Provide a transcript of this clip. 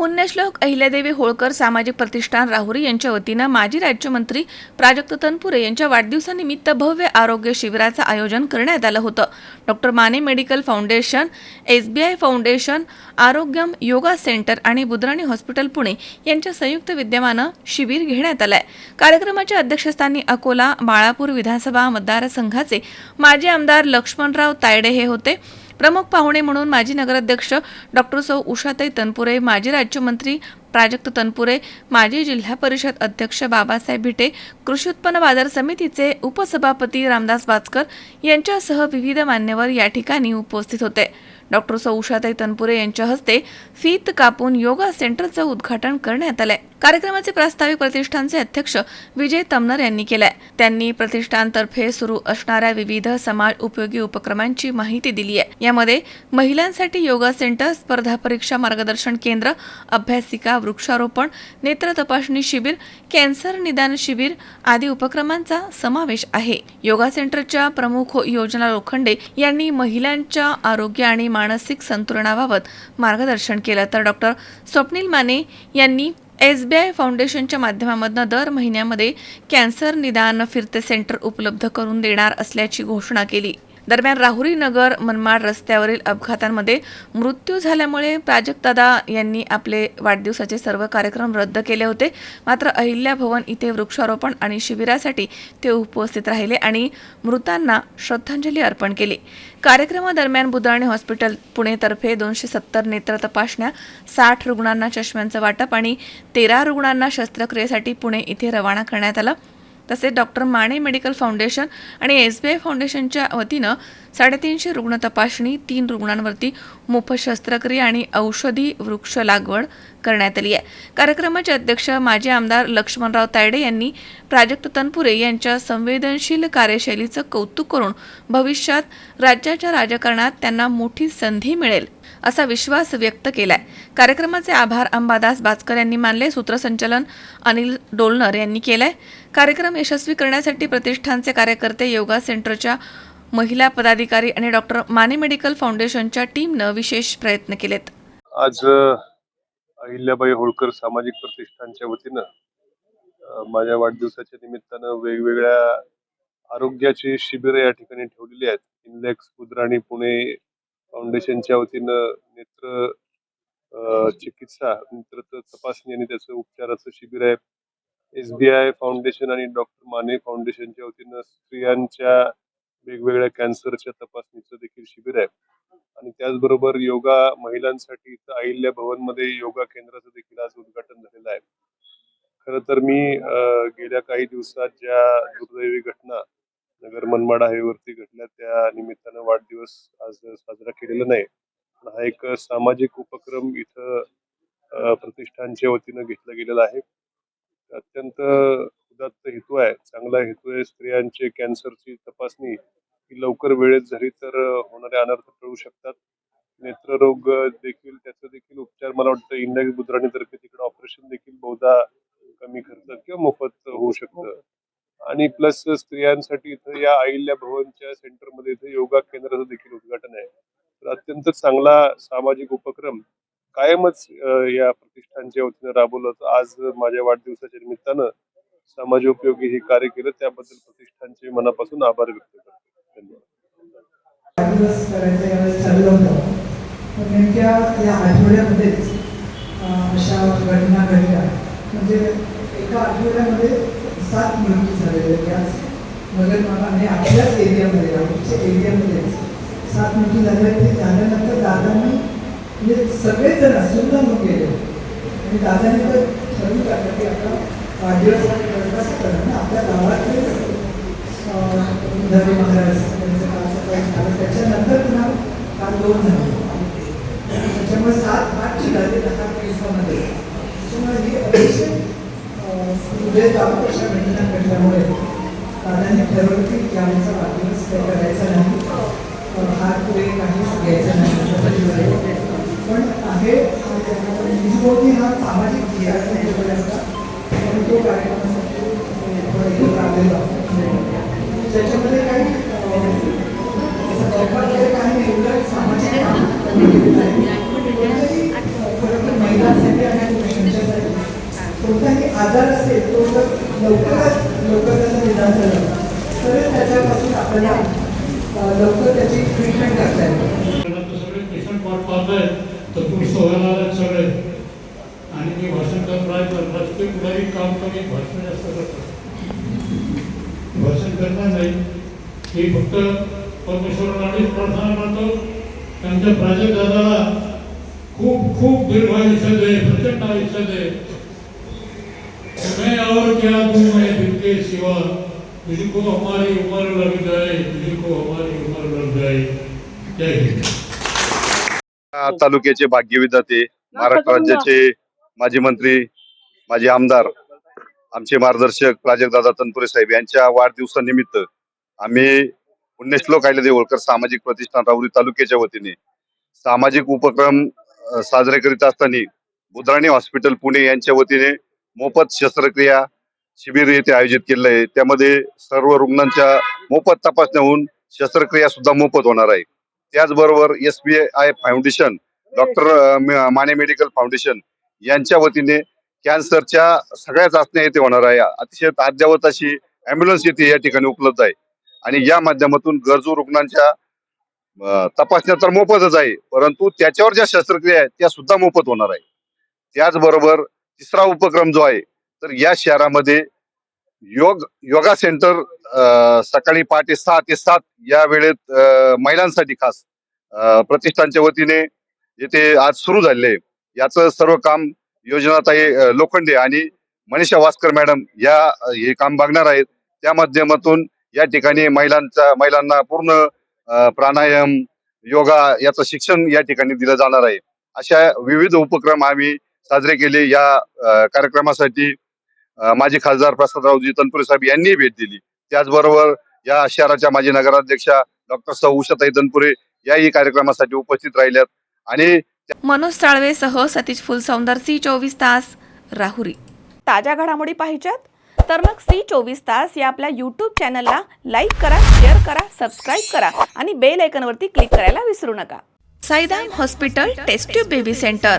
पुण्यश्लोक अहिल्यादेवी होळकर सामाजिक प्रतिष्ठान राहुरी यांच्या वतीनं माजी राज्यमंत्री प्राजक्त तनपुरे यांच्या वाढदिवसानिमित्त भव्य आरोग्य शिबिराचं आयोजन करण्यात आलं होतं. Doctor Mane medical foundation S B I foundation Arogyam yoga centre आणि बुद्राणी हॉस्पिटल पुणे यांच्या संयुक्त विद्यमानं शिबिर घेण्यात आलंय. कार्यक्रमाच्या अध्यक्षस्थानी अकोला बाळापूर विधानसभा मतदारसंघाचे माजी आमदार लक्ष्मणराव तायडे हे होते. प्रमुख पाहुणे म्हणून माजी नगराध्यक्ष डॉक्टर सौ उषाताई तनपुरे माजी राज्यमंत्री प्राजक्त तनपुरे माजी जिल्हा परिषद अध्यक्ष बाबासाहेब भिटे कृषी उत्पन्न बाजार समितीचे उपसभापती रामदास बाचकर यांच्यासह विविध मान्यवर या ठिकाणी उपस्थित होते. डॉक्टर सौषाताई तनपुरे यांच्या हस्ते फीत कापून योगा सेंटरचं उद्घाटन करण्यात आलंय. कार्यक्रमाचे प्रास्ताविक प्रतिष्ठानचे अध्यक्ष विजय तमनर यांनी केलाय. त्यांनी प्रतिष्ठानतर्फे सुरू असणाऱ्या विविध समाज उपयोगी उपक्रमांची माहिती दिली आहे. यामध्ये महिलांसाठी योगा सेंटर स्पर्धा परीक्षा मार्गदर्शन केंद्र अभ्यासिका वृक्षारोपण नेत्र तपासणी शिबिर कॅन्सर निदान शिबिर आदी उपक्रमांचा समावेश आहे. योगा सेंटरच्या प्रमुख योजना लोखंडे यांनी महिलांच्या आरोग्य आणि मानसिक संतुलनाबाबत मार्गदर्शन केलं. तर डॉक्टर स्वप्नील माने यांनी एस बी आय फाउंडेशनच्या माध्यमामधनं दर महिन्यामध्ये कॅन्सर निदान फिरते सेंटर उपलब्ध करून देणार असल्याची घोषणा केली. दरम्यान राहुरी नगर मनमाड रस्त्यावरील अपघातांमध्ये मृत्यू झाल्यामुळे प्राजक्तदादा यांनी आपले वाढदिवसाचे सर्व कार्यक्रम रद्द केले होते. मात्र अहिल्या भवन इथे वृक्षारोपण आणि शिबिरासाठी ते उपस्थित राहिले आणि मृतांना श्रद्धांजली अर्पण केली. कार्यक्रमादरम्यान बुधाणे हॉस्पिटल पुणेतर्फे दोनशे सत्तर नेत्र तपासण्या साठ रुग्णांना चष्म्यांचं वाटप आणि तेरा रुग्णांना शस्त्रक्रियेसाठी पुणे इथे रवाना करण्यात आलं. तसेच डॉक्टर माने मेडिकल फाउंडेशन आणि एस बी आय फाउंडेशनच्या वतीनं साडेतीनशे रुग्ण तपासणी तीन रुग्णांवरती मोफत शस्त्रक्रिया आणि औषधी वृक्ष लागवड करण्यात आली आहे. कार्यक्रमाचे अध्यक्ष माजी आमदार लक्ष्मणराव तायडे यांनी प्राजक्त तनपुरे यांच्या संवेदनशील कार्यशैलीचं कौतुक करून भविष्यात राज्याच्या राजकारणात त्यांना मोठी संधी मिळेल. असा विश्वास व्यक्त केलाय. कार्यक्रमाचे आभार अंबादास बाचकर यांनी मानले सूत्रसंचालन अनिल डोलनर यांनी केलंय. कार्यक्रम यशस्वी करण्यासाठी प्रतिष्ठानचे कार्यकर्ते योगा सेंटरच्या महिला पदाधिकारी आणि डॉक्टर माने मेडिकल फाउंडेशनच्या टीमनं विशेष प्रयत्न केलेत. आज अहिल्याबाई होळकर सामाजिक प्रतिष्ठानच्या वतीनं माझ्या वाढदिवसाच्या निमित्तानं वेगवेगळ्या आरोग्याची शिबिरं या ठिकाणी ठेवलेली आहेत. इनलेक्स बुद्राणी पुणे फाउंडेशनच्या वतीनं नेत्र चिकित्सा नेत्र तपासणी आणि त्याचं उपचाराचं शिबिर आहे. एस बी आय फाउंडेशन आणि डॉक्टर माने फाउंडेशनच्या वतीनं स्त्रियांच्या वेगवेगळ्या कॅन्सरच्या तपासणीचं देखील शिबिर आहे. आणि त्याचबरोबर योगा महिलांसाठी इथं अहिल्या भवनमध्ये योगा केंद्राचं देखील आज उद्घाटन झालेलं आहे. खरं तर मी गेल्या काही दिवसात ज्या दुर्दैवी घटना नगर मनमाड हायवेवरती घडल्या त्या निमित्तानं वाढदिवस आज साजरा केलेला नाही. पण हा एक सामाजिक उपक्रम इथं प्रतिष्ठानच्या वतीनं घेतला गेलेला आहे. अत्यंत उदात्त हेतू आहे चांगला हेतू आहे स्त्रियांचे कॅन्सरची तपासणी. ही लवकर वेळेत झाली तर होणारे अनर्थ टळू शकतात. नेत्ररोग देखील त्याचा देखील उपचार मला वाटतं इंडिया बुद्राणीतर्फे तिकडे ऑपरेशन देखील बहुधा कमी खर्चात किंवा मोफत होऊ शकतं. आणि प्लस स्त्रियांसाठी इथं या अहिल्या भवनच्या सेंटरमध्ये इथं योगा केंद्राचं देखील उद्घाटन आहे. तर अत्यंत चांगला सामाजिक उपक्रम कायमच या प्रतिष्ठानच्या वतीनं राबवलं. होतं आज माझ्या वाढदिवसाच्या निमित्तानं समाजोपयोगी हे कार्य केलं. त्याबद्दल प्रतिष्ठानचे मनापासून आभार व्यक्त करतो. धन्यवाद. नेमक्या या आठवड्यामध्येच अशा घटना घडल्या. म्हणजे एका आठवड्यामध्ये सात महिने झालेले याच नगरमाला आणि आपल्याच एरियामध्ये आमच्या एरियामध्ये सात महिने झाले ते झाल्यानंतर दादांनी म्हणजे सगळेजण सुद्धा मग गेले आणि दादांनी तर ठरवून टाकलं की आपला वाढदिवस कसं करणार ना आपल्या गावातलेच धरे महाराज त्यांचं काल सकाळी झालं. त्याच्यानंतर पुन्हा काल दोन झाले. त्याच्यामुळे सात आठ ठिकाणी दहा दिवसामध्ये त्याच्यामुळे ही अतिशय हृदय दाबक अशा घटना घडल्यामुळे दादांनी ठरवलं की यावेळेचा वाढदिवस काही करायचा नाही. हात पुढे काहीच घ्यायचं नाही. पण आहे. निजभोवती हा सामाजिक आहे पण तो हे लागलेला त्याच्यामध्ये काही वगैरे काही उलट सामाजिक तर महिलांसाठी आणि कोणताही आजार असेल तो जर लवकरात लवकर त्याचं निदान झालं तर त्याच्यापासून आपल्याला लवकर त्याची ट्रीटमेंट करता येते सगळे पेशंट वाट पाहताय तर पुरुष व्हायला आलेत सगळे. आणि मी भाषण करत राहायचं राजकीय पुढारी काम कमी भाषण जास्त करतात. भाषण करणार नाही. हे फक्त परमेश्वरालाच प्रार्थना करतो. त्यांच्या प्राजक्त दादाला खूप खूप दीर्घ आयुष्य दे प्रचंड आयुष्य दे. और क्या दूं मैं दिल के सिवा तुझको हमारी उम्र लग जाए तुझको हमारी उम्र लग जाए। जय हिंद। तालुक्याचे भाग्यविधाते महाराष्ट्र राज्याचे माजी मंत्री माजी आमदार आमचे मार्गदर्शक प्राजक्तदादा तनपुरे साहेब यांच्या वाढदिवसानिमित्त आम्ही पुण्यश्लोक अहिल्यादेवी होळकर सामाजिक प्रतिष्ठान राहुरी तालुक्याच्या वतीने सामाजिक उपक्रम साजरे करीत असताना बुधराणी हॉस्पिटल पुणे यांच्या वतीने मोफत शस्त्रक्रिया शिबिर येथे आयोजित केलेलं आहे त्यामध्ये सर्व रुग्णांच्या मोफत तपासण्या होऊन शस्त्रक्रिया सुद्धा मोफत होणार आहे. त्याचबरोबर S B I foundation doctor Mane medical foundation यांच्या वतीने कॅन्सरच्या सगळ्या चाचण्या येथे होणार आहे. अतिशय अद्यावत अशी अँब्युलन्स येथे या ठिकाणी उपलब्ध आहे. आणि या माध्यमातून गरजू रुग्णांच्या तपासण्या तर मोफतच आहे. परंतु त्याच्यावर ज्या शस्त्रक्रिया आहेत त्या सुद्धा मोफत होणार आहे. त्याचबरोबर तिसरा उपक्रम जो आहे तर या शहरामध्ये योग योगा सेंटर सकाळी पहाटे सहा ते सात या वेळेत महिलांसाठी खास प्रतिष्ठानच्या वतीने येथे आज सुरू झालेले आहे. याचं सर्व काम योजनाताई लोखंडे आणि मनीषा वास्कर मॅडम या हे काम बघणार आहेत. त्या माध्यमातून या ठिकाणी महिलांचा महिलांना पूर्ण प्राणायाम योगा याचं शिक्षण या ठिकाणी दिलं जाणार आहे. अशा विविध उपक्रम आम्ही साजरे केले. या कार्यक्रमासाठी माजी खासदार प्रसादरावजी तनपुरे साहेब यांनी भेट दिली. त्याचबरोबर या शहराच्या माजी नगराध्यक्षा डॉक्टर सौ उषाताई तनपुरे याही कार्यक्रमासाठी उपस्थित राहिल्यात. आणि मनोज साळवेसह सतीश फुलसौंदर सी चोवीस तास राहुरी. ताज्या घडामोडी पाहिजेत? तर मग सी चोवीस तास या आपल्या यूट्यूब चॅनलला लाईक करा शेअर करा सबस्क्राईब करा आणि बेल आयकॉनवरती क्लिक करायला विसरू नका. Saidam hospital test tube baby centre